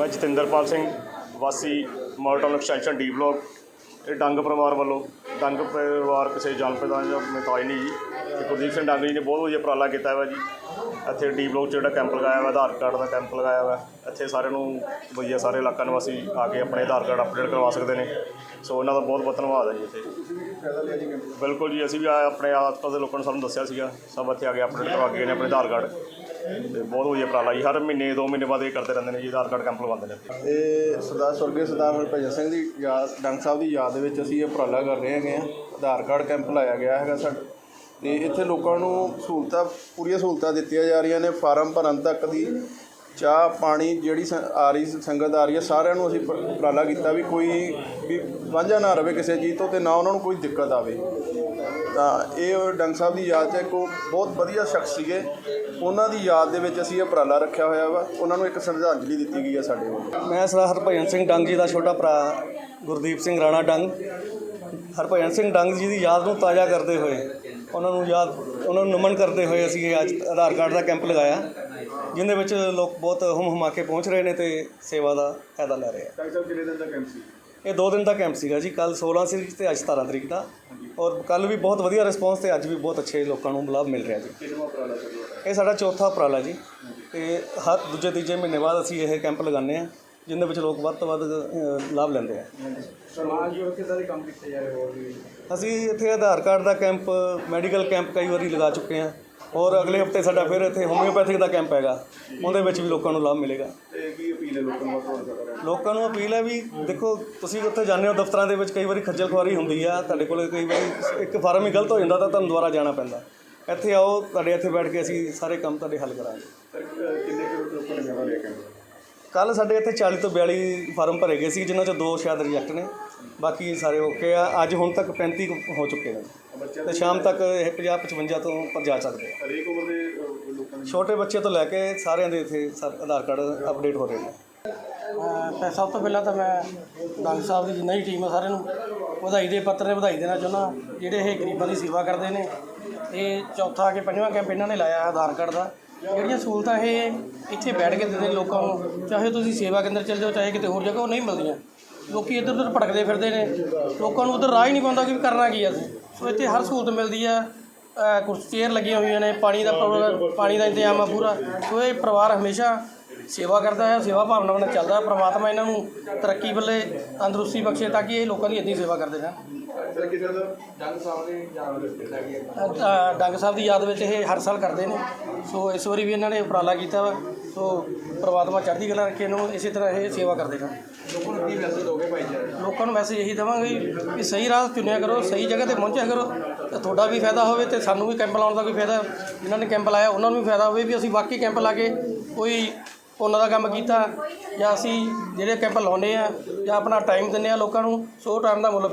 ਮੈਂ ਜਤਿੰਦਰਪਾਲ ਸਿੰਘ, ਵਾਸੀ Malton extension D block, ਇਹ ਡੰਗ ਪਰਿਵਾਰ ਵੱਲੋਂ, ਡੰਗ ਪਰਿਵਾਰ ਕਿਸੇ ਜਾਣ ਪਛਾਣ ਜਾਂ ਮਤਾਈ ਨਹੀਂ ਜੀ। ਤੇ ਕੁਲਦੀਪ ਸਿੰਘ ਡੰਗ ਜੀ ਨੇ ਬਹੁਤ ਵਧੀਆ ਉਪਰਾਲਾ ਕੀਤਾ ਵਾ ਜੀ। ਇੱਥੇ ਡੀ ਬਲੋਕ 'ਚ ਜਿਹੜਾ ਕੈਂਪ ਲਗਾਇਆ ਵਾ, ਆਧਾਰ ਕਾਰਡ ਦਾ ਕੈਂਪ ਲਗਾਇਆ ਵਾ। ਇੱਥੇ ਸਾਰਿਆਂ ਨੂੰ ਵਧੀਆ ਸਾਰੇ ਇਲਾਕਾ ਨਿਵਾਸੀ ਆ ਕੇ ਆਪਣੇ ਆਧਾਰ ਕਾਰਡ ਅਪਡੇਟ ਕਰਵਾ ਸਕਦੇ ਨੇ। ਸੋ ਉਹਨਾਂ ਦਾ ਬਹੁਤ ਬਹੁਤ ਧੰਨਵਾਦ ਹੈ ਜੀ ਇੱਥੇ। ਬਿਲਕੁਲ ਜੀ, ਅਸੀਂ ਵੀ ਆ- ਆਪਣੇ ਆਸ-ਪਾਸ ਦੇ ਲੋਕਾਂ ਨੂੰ ਸਾਨੂੰ ਦੱਸਿਆ ਸੀਗਾ। ਸਭ ਇੱਥੇ ਆ ਕੇ ਅਪਡੇਟ ਕਰਵਾ ਕੇ ਗਏ ਨੇ ਆਪਣੇ ਆਧਾਰ ਕਾਰਡ। ਤੇ ਬਹੁਤ ਵਧੀਆ ਉਪਰਾਲਾ ਜੀ। ਹਰ ਮਹੀਨੇ, ਦੋ ਮਹੀਨੇ ਬਾਅਦ ਇਹ ਕਰਦੇ ਰਹਿੰਦੇ ਨੇ ਜੀ, ਆਧਾਰ ਕਾਰਡ ਕੈਂਪ ਲਗਵਾਉਂਦੇ ਨੇ। ਇਹ ਸਰਦਾਰ, ਸਵਰਗੀ ਸਰਦਾਰ ਹਰਭਜਨ ਸਿੰਘ ਦੀ ਯਾਦ, ਡੰਗ ਸਾਹਿਬ ਦੀ ਯਾਦ ਦੇ ਵਿੱਚ ਅਸੀਂ ਇਹ ਉਪਰਾਲਾ ਕਰ ਰਹੇ ਹੈਗੇ ਆ ਆਧਾਰ ਕਾਰਡ ਕੈਂਪ ਲਾਇਆ ਗਿਆ ਹੈਗਾ ਸਾਡਾ। ਤੇ ਇੱਥੇ ਲੋਕਾਂ ਨੂੰ ਸਹੂਲਤਾਂ, ਪੂਰੀਆਂ ਸਹੂਲਤਾਂ ਦਿੱਤੀਆਂ ਜਾ ਰਹੀਆਂ ਨੇ। ਫਾਰਮ ਭਰਨ ਤੱਕ ਦੀ ਚਾਹ, ਪਾਣੀ ਜਿਹੜੀ ਸ- ਆ ਰਹੀ ਸੰਗਤ ਆ ਰਹੀ ਹੈ, ਸਾਰਿਆਂ ਨੂੰ ਅਸੀਂ ਉਪ- ਉਪਰਾਲਾ ਕੀਤਾ ਵੀ ਕੋਈ ਵੀ ਵਾਂਝਾ ਨਾ ਰਵੇ ਕਿਸੇ ਚੀਜ਼ ਤੋਂ ਤੇ ਨਾ ਉਹਨਾਂ ਨੂੰ ਕੋਈ ਦਿੱਕਤ ਆਵੇ। ਤਾਂ ਇਹ ਡੰਗ ਸਾਹਿਬ ਦੀ ਯਾਦ 'ਚ ਇੱਕ ਉਹ ਬਹੁਤ ਵਧੀਆ ਸ਼ਖਸ ਸੀਗੇ। ਉਹਨਾਂ ਦੀ ਯਾਦ ਦੇ ਵਿੱਚ ਅਸੀਂ ਇਹ ਉਪਰਾਲਾ ਰੱਖਿਆ ਹੋਇਆ ਵਾ। ਉਹਨਾਂ ਨੂੰ ਇੱਕ ਸ਼ਰਧਾਂਜਲੀ ਦਿੱਤੀ ਗਈ ਹੈ ਸਾਡੇ ਵੱਲੋਂ। ਮੈਂ ਸਰਦਾਰ ਹਰਭਜਨ ਸਿੰਘ ਡੰਗ ਜੀ ਦਾ ਛੋਟਾ ਭਰਾ, ਗੁਰਦੀਪ ਸਿੰਘ ਰਾਣਾ ਡੰਗ। ਹਰਭਜਨ ਸਿੰਘ ਡੰਗ ਜੀ ਦੀ ਯਾਦ ਨੂੰ ਤਾਜ਼ਾ ਕਰਦੇ ਹੋਏ ਉਹਨਾਂ ਨੂੰ ਯਾਦ ਉਹਨਾਂ ਨੂੰ ਨਮਨ ਕਰਦੇ ਹੋਏ ਅਸੀਂ ਅੱਜ ਆਧਾਰ ਕਾਰਡ ਦਾ ਕੈਂਪ ਲਗਾਇਆ ਜਿਹਦੇ ਵਿੱਚ ਲੋਕ ਬਹੁਤ ਹੁਮ ਹੁਮਾ ਕੇ ਪਹੁੰਚ ਰਹੇ ਨੇ ਤੇ ਸੇਵਾ ਦਾ ਫਾਇਦਾ ਲੈ ਰਹੇ ਆ। ਡਾਕਟਰ ਸਾਹਿਬ ਕਿੰਨੇ ਦਿਨ ਦਾ ਕੈਂਪ ਸੀ? ਇਹ 2 ਦਿਨ ਦਾ ਕੈਂਪ ਸੀਗਾ ਜੀ ਕੱਲ 16 ਤਰੀਕ ਤੇ ਅੱਜ 17 ਤਰੀਕ ਦਾ। ਔਰ ਕੱਲ ਵੀ ਬਹੁਤ ਵਧੀਆ ਰਿਸਪੌਂਸ ਤੇ ਅੱਜ ਵੀ ਬਹੁਤ ਅੱਛੇ ਲੋਕਾਂ ਨੂੰ ਲਾਭ ਮਿਲ ਰਿਹਾ ਜੀ। ਇਹ ਸਾਡਾ ਚੌਥਾ ਉਪਰਾਲਾ ਜੀ। ਤੇ ਹਰ ਦੂਜੇ ਤੀਜੇ ਮਹੀਨੇ ਬਾਅਦ ਅਸੀਂ ਇਹ ਕੈਂਪ ਲਗਾਉਂਦੇ ਆ ਜਿੰਦੇ ਵਿੱਚ ਲੋਕ ਵੱਧ ਤੋਂ ਵੱਧ ਅ, ਲਾਭ ਲੈਂਦੇ ਆ। ਸਮਾਜ ਜੁੜ ਕਿਦਾਂ ਦੇ ਕੰਮ ਕੀਤੇ ਜਾ ਰਹੇ ਹੋਰ ਵੀ। ਅਸੀਂ ਇੱਥੇ ਆਧਾਰ ਕਾਰਡ ਦਾ ਕੈਂਪ ਮੈਡੀਕਲ ਕੈਂਪ ਕਈ ਵਾਰੀ ਲਗਾ ਚੁੱਕੇ ਹਾਂ ਔਰ ਅਗਲੇ ਹਫ਼ਤੇ ਸਾਡਾ ਫਿਰ ਇੱਥੇ ਹੋਮਿਓਪੈਥਿਕ ਦਾ ਕੈਂਪ ਹੈਗਾ। ਉਹਦੇ ਵਿੱਚ ਵੀ ਲੋਕਾਂ ਨੂੰ ਲਾਭ ਮਿਲੇਗਾ। ਤੇ ਕੀ ਅਪੀਲ ਹੈ ਲੋਕਾਂ ਨੂੰ ਵੱਧ ਕਰਨ ਲੋਕਾਂ ਨੂੰ ਅਪੀਲ ਹੈ ਵੀ ਦੇਖੋ ਤੁਸੀਂ ਉੱਥੇ ਜਾਂਦੇ ਹੋ ਦਫ਼ਤਰਾਂ ਦੇ ਵਿੱਚ ਕਈ ਵਾਰੀ ਖੱਜਲ ਖੁਆਰੀ ਹੁੰਦੀ ਆ। ਤੁਹਾਡੇ ਕੋਲ ਕਈ ਵਾਰੀ ਇੱਕ ਫਾਰਮ ਹੀ ਗਲਤ ਹੋ ਜਾਂਦਾ ਤਾਂ ਤੁਹਾਨੂੰ ਦੁਬਾਰਾ ਜਾਣਾ ਪੈਂਦਾ। ਇੱਥੇ ਆਓ ਤੁਹਾਡੇ ਇੱਥੇ ਬੈਠ ਕੇ ਅਸੀਂ ਸਾਰੇ ਕੰਮ ਤੁਹਾਡੇ ਹੱਲ ਕਰਾਂਗੇ। ਸਰ ਕਿੰਨੇ ਕੁ ਲੋਕਾਂ ਨੇ ਕੱਲ ਸਾਡੇ ਇੱਥੇ 40 ਤੋਂ 42 ਫਾਰਮ ਭਰੇ ਗਏ ਸੀ ਜਿਨ੍ਹਾਂ ਚੋਂ ਦੋ ਸ਼ਾਇਦ ਰਿਜੈਕਟ ਨੇ ਬਾਕੀ ਸਾਰੇ ਓਕੇ ਆ। ਅੱਜ ਹੁਣ ਤੱਕ 35 ਕੁ ਹੋ ਚੁੱਕੇ ਨੇ। ਤੇ ਸ਼ਾਮ ਤੱਕ ਇਹ 50 55 ਤੋਂ ਉੱਪਰ ਜਾ ਸਕਦੇ ਆ। ਹਰੇਕ ਉਮਰ ਦੇ ਲੋਕਾਂ ਨੇ ਛੋਟੇ ਬੱਚੇ ਤੋਂ ਲੈ ਕੇ ਸਾਰਿਆਂ ਦੇ ਇੱਥੇ ਸਾ- ਆਧਾਰ ਕਾਰਡ ਅਪਡੇਟ ਹੋ ਰਹੇ ਨੇ। ਤਾਂ ਸਭ ਤੋਂ ਪਹਿਲਾਂ ਤਾਂ ਮੈਂ ਡੰਗ ਸਾਹਿਬ ਦੀ ਜਿੰਨਾ ਹੀ ਟੀਮ ਆ ਸਾਰਿਆਂ ਨੂੰ ਵਧਾਈ ਦੇ ਪੱਤਰ ਨੇ ਵਧਾਈ ਦੇਣਾ ਚਾਹੁੰਦਾ ਜਿਹੜੇ ਇਹ ਗਰੀਬਾਂ ਦੀ ਸੇਵਾ ਕਰਦੇ ਨੇ ਇਹ ਚੌਥਾ ਕਿ ਪੰਜਵਾਂ ਕੈਂਪ ਇਹਨਾਂ ਨੇ ਲਾਇਆ ਆਧਾਰ ਕਾਰਡ ਦਾ। ਜਿਹੜੀਆਂ ਸਹੂਲਤਾਂ ਇਹ ਇੱਥੇ ਬੈਠ ਕੇ ਦਿੰਦੇ ਨੇ ਲੋਕਾਂ ਨੂੰ, ਚਾਹੇ ਤੁਸੀਂ ਸੇਵਾ ਕੇਂਦਰ ਚਲੇ ਜਾਓ, ਚਾਹੇ ਕਿਤੇ ਹੋਰ ਜਗ੍ਹਾ, ਉਹ ਨਹੀਂ ਮਿਲਦੀਆਂ। ਲੋਕੀ ਇੱਧਰ ਉੱਧਰ ਭਟਕਦੇ ਫਿਰਦੇ ਨੇ। ਲੋਕਾਂ ਨੂੰ ਉਧਰ ਰਾਹ ਹੀ ਨਹੀਂ ਪਾਉਂਦਾ ਕਿ ਵੀ ਕਰਨਾ ਕੀ ਆ। ਅਸੀਂ ਸੋ ਇੱਥੇ ਹਰ ਸਹੂਲਤ ਮਿਲਦੀ ਆ। ਅਹ ਕੁਰਸੀ ਚੇਅਰ ਲੱਗੀਆਂ ਹੋਈਆਂ ਨੇ, ਪਾਣੀ ਦਾ ਪ੍ਰੋਗਰਾਮ ਪਾਣੀ ਦਾ ਇੰਤਜ਼ਾਮ ਆ ਪੂਰਾ। ਸੋ ਇਹ ਪਰਿਵਾਰ ਹਮੇਸ਼ਾ ਸੇਵਾ ਕਰਦਾ ਹੈ ਸੇਵਾ ਭਾਵਨਾ ਨਾਲ ਚੱਲਦਾ ਹੈ। ਪ੍ਰਮਾਤਮਾ ਇਹਨਾਂ ਨੂੰ ਤਰੱਕੀ ਵੱਲੇ ਤੰਦਰੁਸਤੀ ਬਖਸ਼ੇ ਤਾਂ ਕਿ ਇਹ ਲੋਕਾਂ ਦੀ ਇੱਦਾਂ ਹੀ ਸੇਵਾ ਕਰਦੇ ਰਹਿਣ। ਕੇ ਅ- ਡੰਗ ਸਾਹਿਬ ਦੀ ਯਾਦ ਵਿੱਚ ਇਹ ਹਰ ਸਾਲ ਕਰਦੇ ਨੇ। ਸੋ ਇਸ ਵਾਰੀ ਵੀ ਇਹਨਾਂ ਨੇ ਉਪਰਾਲਾ ਕੀਤਾ ਵਾ। ਸੋ ਪ੍ਰਮਾਤਮਾ ਚੜ੍ਹਦੀ ਕਲਾ ਰੱਖੇ ਇਹਨਾਂ ਨੂੰ ਇਸੇ ਤਰ੍ਹਾਂ ਇਹ ਸੇਵਾ ਕਰਦੇ ਰਹਿਣ। ਲੋਕਾਂ ਨੂੰ ਕੀ ਮੈਸੇਜ ਦੋਗੇ ਭਾਈ ਜੀ? ਲੋਕਾਂ ਨੂੰ ਮੈਸੇਜ ਇਹੀ ਦੇਵਾਂਗੇ ਕਿ ਸਹੀ ਰਾਹ ਚੁਣਿਆ ਕਰੋ ਸਹੀ ਜਗ੍ਹਾ ਤੇ ਪਹੁੰਚਿਆ ਕਰੋ। ਤੇ ਤੁਹਾਡਾ ਵੀ ਫਾਇਦਾ ਹੋਵੇ ਤੇ ਸਾਨੂੰ ਵੀ ਕੈਂਪ ਲਾਉਣ ਦਾ ਕੋਈ ਫਾਇਦਾ। ਜਿਨ੍ਹਾਂ ਨੇ ਕੈਂਪ ਲਾਇਆ ਉਹਨਾਂ ਨੂੰ ਵੀ ਫਾਇਦਾ ਹੋਵੇ ਵੀ ਅਸੀਂ ਵਾਕਈ ਕੈਂਪ ਲਾ ਕੇ ਕੋਈ ਉਹਨਾਂ ਦਾ ਕੰਮ ਕੀਤਾ ਜਾਂ ਅਸੀਂ ਜਿਹੜੇ ਕੈਂਪ ਲਾਉਂਦੇ ਆ ਜਾਂ ਆਪਣਾ ਟਾਈਮ ਦਿੰਦੇ ਆ ਲੋਕਾਂ ਨੂੰ, ਸੋ ਟਾਈਮ ਦਾ ਮੁੱਲ